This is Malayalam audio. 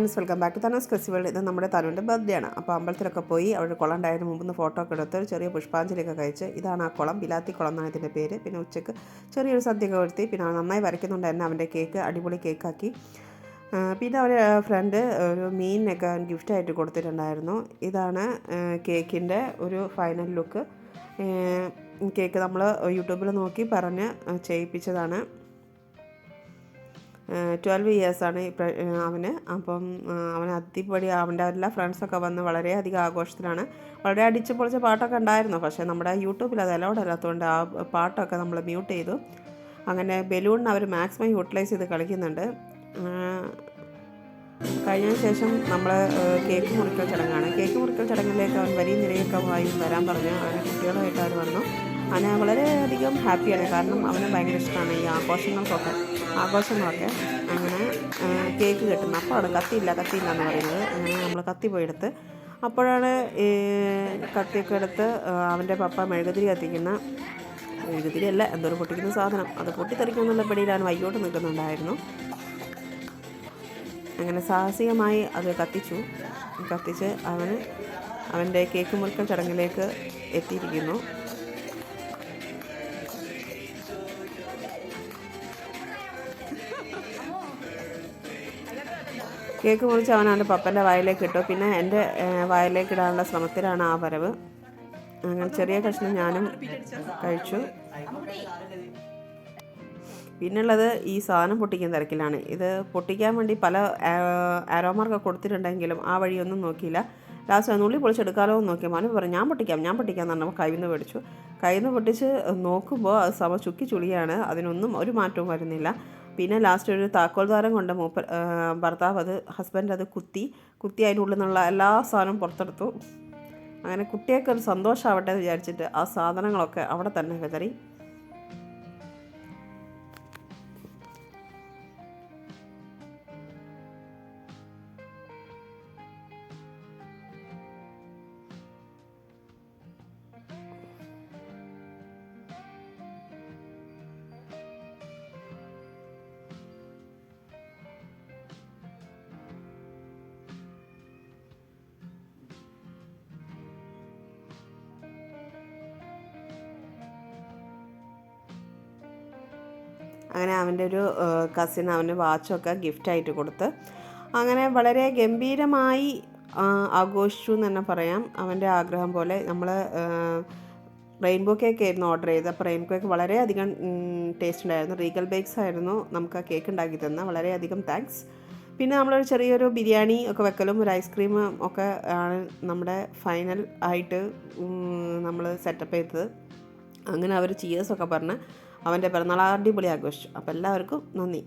Friends welcome back to Thanu's festival ഇത് നമ്മുടെ തനുവിന്റെ ബർത്ത്ഡേ ആണ്. അപ്പോൾ അമ്പലത്തിലൊക്കെ പോയി അവിടെ കുളം ഉണ്ടായതിന് മുമ്പ് നിന്ന് ഫോട്ടോ ഒക്കെ എടുത്ത് ചെറിയ പുഷ്പാഞ്ജലിയൊക്കെ കഴിച്ച് ഇതാണ് ആ കുളം ബിലാത്തി കുളം എന്നാണ് ഇതിന്റെ പേര്. പിന്നെ ഉച്ചയ്ക്ക് ചെറിയൊരു സദ്യയൊക്കെ വരുത്തി പിന്നെ നന്നായി വരയ്ക്കുന്നുണ്ട് തന്നെ അവന്റെ കേക്ക് അടിപൊളി കേക്കാക്കി പിന്നെ അവന്റെ ഫ്രണ്ട് ഒരു മീനിനൊക്കെ ഗിഫ്റ്റായിട്ട് കൊടുത്തിട്ടുണ്ടായിരുന്നു. ഇതാണ് കേക്കിന്റെ ഒരു ഫൈനൽ ലുക്ക് കേക്ക് നമ്മൾ യൂട്യൂബിൽ നോക്കി പറഞ്ഞ് ചെയ്യിപ്പിച്ചതാണ്. ട്വൽവ് ഇയേഴ്സാണ് അവന്. അപ്പം അവൻ അത്തിപ്പടി അവന്റെ എല്ലാ ഫ്രണ്ട്സൊക്കെ വന്ന് വളരെയധികം ആഘോഷത്തിലാണ്. വളരെ അടിച്ചു പൊളിച്ച പാട്ടൊക്കെ ഉണ്ടായിരുന്നു. പക്ഷേ നമ്മുടെ യൂട്യൂബിൽ അത് അലൗഡ് അല്ലാത്തതുകൊണ്ട് ആ പാട്ടൊക്കെ നമ്മൾ മ്യൂട്ട് ചെയ്തു. അങ്ങനെ ബലൂണിന് അവർ മാക്സിമം യൂട്ടിലൈസ് ചെയ്ത് കളിക്കുന്നുണ്ട്. കഴിഞ്ഞ കഴിഞ്ഞതിന് ശേഷം നമ്മൾ കേക്ക് മുറിക്കൽ ചടങ്ങാണ്. കേക്ക് മുറിക്കൽ ചടങ്ങിലേക്ക് അവൻ വലിയ നിരയൊക്കെ വായി വരാൻ പറഞ്ഞു. അങ്ങനെ കുട്ടികളുമായിട്ട് അവർ വന്നു. അവന് വളരെയധികം ഹാപ്പിയാണ്. കാരണം അവന് ഭയങ്കര ഇഷ്ടമാണ് ഈ ആഘോഷങ്ങൾക്കൊക്കെ. ആഘോഷങ്ങളൊക്കെ അങ്ങനെ കേക്ക് കിട്ടുന്നത് അപ്പോഴാണ് കത്തിയില്ല കത്തിയില്ല എന്ന് പറയുന്നത്. അങ്ങനെ നമ്മൾ കത്തി പോയെടുത്ത് അപ്പോഴാണ് ഈ കത്തിയൊക്കെ എടുത്ത് അവന്റെ പപ്പ മെഴുകുതിരി കത്തിക്കുന്ന മെഴുകുതിരി അല്ല എന്തോ പൊട്ടിക്കുന്ന സാധനം. അത് പൊട്ടിത്തെറിക്കുമെന്നുള്ള പിടിയിലാണ്. വൈകോട്ട് നിൽക്കുന്നുണ്ടായിരുന്നു. അങ്ങനെ സാഹസികമായി അത് കത്തിച്ചു. കത്തിച്ച് അവന് അവന്റെ കേക്ക് മുറിക്കൽ ചടങ്ങിലേക്ക് എത്തിയിരിക്കുന്നു. കേക്ക് മുറിച്ച് അവൻ അവന്റെ പപ്പന്റെ വായിലേക്ക് ഇട്ടു. പിന്നെ എന്റെ വയലേക്ക് ഇടാനുള്ള ശ്രമത്തിലാണ് ആ വരവ്. അങ്ങനെ ചെറിയ കഷ്ണം ഞാനും കഴിച്ചു. പിന്നുള്ളത് ഈ സാധനം പൊട്ടിക്കുന്ന തിരക്കിലാണ്. ഇത് പൊട്ടിക്കാൻ വേണ്ടി പല ആരോമാർക്ക് കൊടുത്തിട്ടുണ്ടെങ്കിലും ആ വഴിയൊന്നും നോക്കിയില്ല. ലാസ്റ്റ് നുള്ളി പൊളിച്ചെടുക്കാലോ എന്ന് നോക്കിയാൽ മനു പറഞ്ഞു ഞാൻ പൊട്ടിക്കാം ഞാൻ പൊട്ടിക്കാം എന്ന് പറഞ്ഞപ്പോൾ കയ്യിൽ നിന്ന് മേടിച്ചു. കയ്യിൽ നിന്ന് പൊട്ടിച്ച് നോക്കുമ്പോൾ അത് സമ ചുക്കി ചുളിയാണ്. അതിനൊന്നും ഒരു മാറ്റവും വരുന്നില്ല. പിന്നെ ലാസ്റ്റ് ഒരു താക്കോൽ ദ്വാരം കൊണ്ട് മൂപ്പ ഭർത്താവ് അത് ഹസ്ബൻഡ് അത് കുത്തി കുത്തി അതിന്റെ ഉള്ളിൽ നിന്നുള്ള എല്ലാ സാധനവും പുറത്തെടുത്തു. അങ്ങനെ കുട്ടിയൊക്കെ ഒരു സന്തോഷമാവട്ടെ എന്ന് വിചാരിച്ചിട്ട് ആ സാധനങ്ങളൊക്കെ അവിടെ തന്നെ വിതറി അങ്ങനെ അവന്റെ ഒരു കസിൻ അവന് വാച്ചൊക്കെ ഗിഫ്റ്റായിട്ട് കൊടുത്ത്. അങ്ങനെ വളരെ ഗംഭീരമായി ആഘോഷിച്ചു എന്ന് തന്നെ പറയാം. അവന്റെ ആഗ്രഹം പോലെ നമ്മൾ റെയിൻബോ കേക്ക് ആയിരുന്നു ഓർഡർ ചെയ്തത്. അപ്പോൾ റെയിൻബോ കേക്ക് വളരെയധികം ടേസ്റ്റ് ഉണ്ടായിരുന്നു. റീഗൽ ബേക്സ് ആയിരുന്നു നമുക്ക് ആ കേക്ക് ഉണ്ടാക്കി തന്നെ വളരെയധികം താങ്ക്സ് പിന്നെ നമ്മളൊരു ചെറിയൊരു ബിരിയാണി ഒക്കെ വെക്കലും ഒരു ഐസ്ക്രീം ഒക്കെ ആണ് നമ്മുടെ ഫൈനൽ ആയിട്ട് നമ്മൾ സെറ്റപ്പ് ചെയ്തത്. അങ്ങനെ അവർ ചിയേഴ്സൊക്കെ പറഞ്ഞ് അവന്റെ പിറന്നാൾ അടിപൊളി ആഘോഷിച്ചു അപ്പോൾ എല്ലാവർക്കും നന്ദി.